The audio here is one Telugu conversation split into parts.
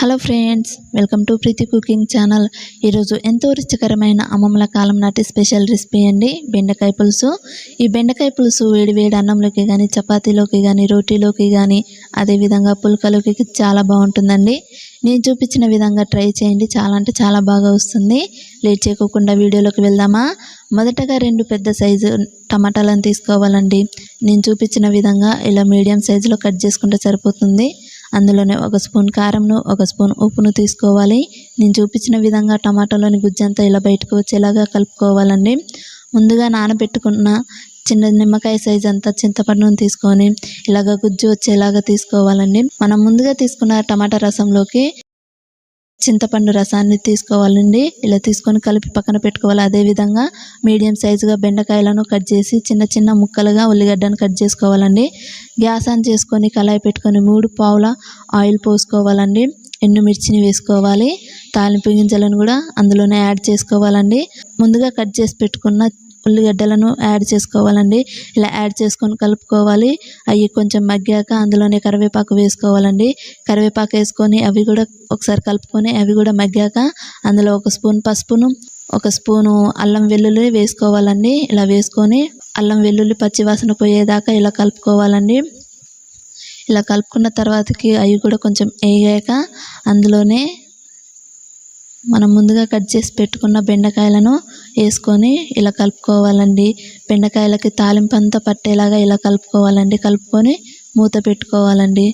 Hello friends welcome to Preethi cooking channel. ఈరోజు ఎంతో రుచికరమైన అమ్మమ్మల కాలం నాటి స్పెషల్ రెసిపీ అండి బెండకాయ పులుసు. ఈ బెండకాయ పులుసు వేడి వేడి అన్నంలోకి కానీ చపాతీలోకి కానీ రోటీలోకి కానీ అదేవిధంగా పుల్కలోకి చాలా బాగుంటుందండి. నేను చూపించిన విధంగా ట్రై చేయండి చాలా అంటే చాలా బాగా వస్తుంది. లేట్ చేయకోకుండా వీడియోలోకి వెళ్దామా? మొదటగా రెండు పెద్ద సైజు టమాటాలను తీసుకోవాలండి. నేను చూపించిన విధంగా ఇలా మీడియం సైజులో కట్ చేసుకుంటే సరిపోతుంది. అందులోనే ఒక స్పూన్ కారంను ఒక స్పూన్ ఉప్పును తీసుకోవాలి. నేను చూపించిన విధంగా టమాటాలోని గుజ్జంతా ఇలా బయటకు వచ్చేలాగా కలుపుకోవాలండి. ముందుగా నానబెట్టుకున్న చిన్న నిమ్మకాయ సైజ్ అంతా చింతపండును తీసుకొని ఇలాగ గుజ్జు వచ్చేలాగా తీసుకోవాలండి. మనం ముందుగా తీసుకున్న టమాటా రసంలోకి చింతపండు రసాన్ని తీసుకోవాలండి. ఇలా తీసుకొని కలిపి పక్కన పెట్టుకోవాలి. అదేవిధంగా మీడియం సైజుగా బెండకాయలను కట్ చేసి చిన్న చిన్న ముక్కలుగా ఉల్లిగడ్డను కట్ చేసుకోవాలండి. గ్యాస్ ఆన్ చేసుకొని కళాయి పెట్టుకొని మూడు పావుల ఆయిల్ పోసుకోవాలండి. ఎండుమిర్చిని వేసుకోవాలి. తాలింపు గింజలను కూడా అందులోనే యాడ్ చేసుకోవాలండి. ముందుగా కట్ చేసి పెట్టుకున్న ఉల్లిగడ్డలను యాడ్ చేసుకోవాలండి. ఇలా యాడ్ చేసుకొని కలుపుకోవాలి. అవి కొంచెం మగ్గాక అందులోనే కరివేపాకు వేసుకోవాలండి. కరివేపాకు వేసుకొని అవి కూడా ఒకసారి కలుపుకొని అవి కూడా మగ్గాక అందులో ఒక స్పూన్ పసుపును ఒక స్పూను అల్లం వెల్లుల్లి వేసుకోవాలండి. ఇలా వేసుకొని అల్లం వెల్లుల్లి పచ్చివాసన పోయేదాకా ఇలా కలుపుకోవాలండి. ఇలా కలుపుకున్న తర్వాతకి అవి కూడా కొంచెం వేగాక అందులోనే మనం ముందుగా కట్ చేసి పెట్టుకున్న బెండకాయలను వేసుకొని ఇలా కలుపుకోవాలండి. బెండకాయలకి తాలింపు అంతా పట్టేలాగా ఇలా కలుపుకోవాలండి. కలుపుకొని మూత పెట్టుకోవాలండి.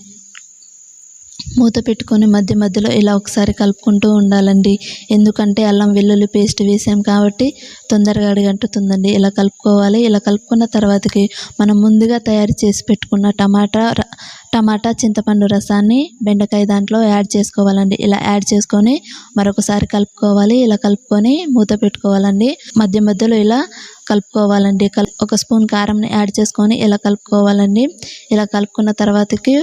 మూత పెట్టుకొని మధ్య మధ్యలో ఇలా ఒకసారి కలుపుకుంటూ ఉండాలండి. ఎందుకంటే అల్లం వెల్లుల్లి పేస్ట్ వేసాం కాబట్టి తొందరగా అడిగంటుతుందండి. ఇలా కలుపుకోవాలి. ఇలా కలుపుకున్న తర్వాతకి మనం ముందుగా తయారు చేసి పెట్టుకున్న టమాటా టమాటా చింతపండు రసాన్ని బెండకాయ దాంట్లో యాడ్ చేసుకోవాలండి. ఇలా యాడ్ చేసుకొని మరొకసారి కలుపుకోవాలి. ఇలా కలుపుకొని మూత పెట్టుకోవాలండి. మధ్య మధ్యలో ఇలా కలుపుకోవాలండి. కల్ ఒక స్పూన్ కారంని యాడ్ చేసుకొని ఇలా కలుపుకోవాలండి. ఇలా కలుపుకున్న తర్వాతకి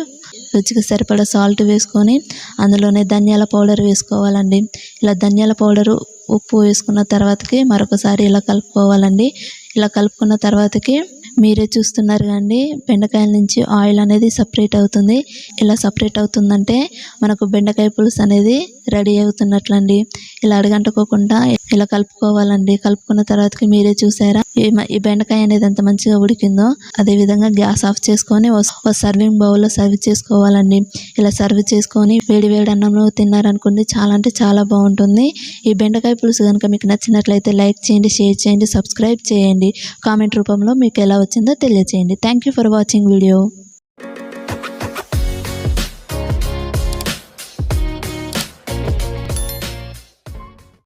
రుచికి సరిపడా సాల్ట్ వేసుకొని అందులోనే ధనియాల పౌడర్ వేసుకోవాలండి. ఇలా ధనియాల పౌడరు ఉప్పు వేసుకున్న తర్వాతకి మరొకసారి ఇలా కలుపుకోవాలండి. ఇలా కలుపుకున్న తర్వాతకి మీరే చూస్తున్నారు కండి బెండకాయల నుంచి ఆయిల్ అనేది సపరేట్ అవుతుంది. ఇలా సపరేట్ అవుతుందంటే మనకు బెండకాయ పులుసు అనేది రెడీ అవుతున్నట్లండి. ఇలా అడగంటుకోకుండా ఇలా కలుపుకోవాలండి. కలుపుకున్న తర్వాతకి మీరే చూసారా? ఈ బెండకాయ అనేది ఎంత మంచిగా ఉడికిందో అదే విధంగా గ్యాస్ ఆఫ్ చేసుకొని ఒక సర్వింగ్ బౌల్లో సర్వ్ చేసుకోవాలండి. ఇలా సర్వ్ చేసుకొని వేడి వేడి అన్నంలో తిన్నారనుకోండి చాలా అంటే చాలా బాగుంటుంది. ఈ బెండకాయ పులుసు కనుక మీకు నచ్చినట్లయితే లైక్ చేయండి షేర్ చేయండి సబ్స్క్రైబ్ చేయండి. కామెంట్ రూపంలో మీకు ఎలా వచ్చిందో తెలియచేయండి. Thank you for watching video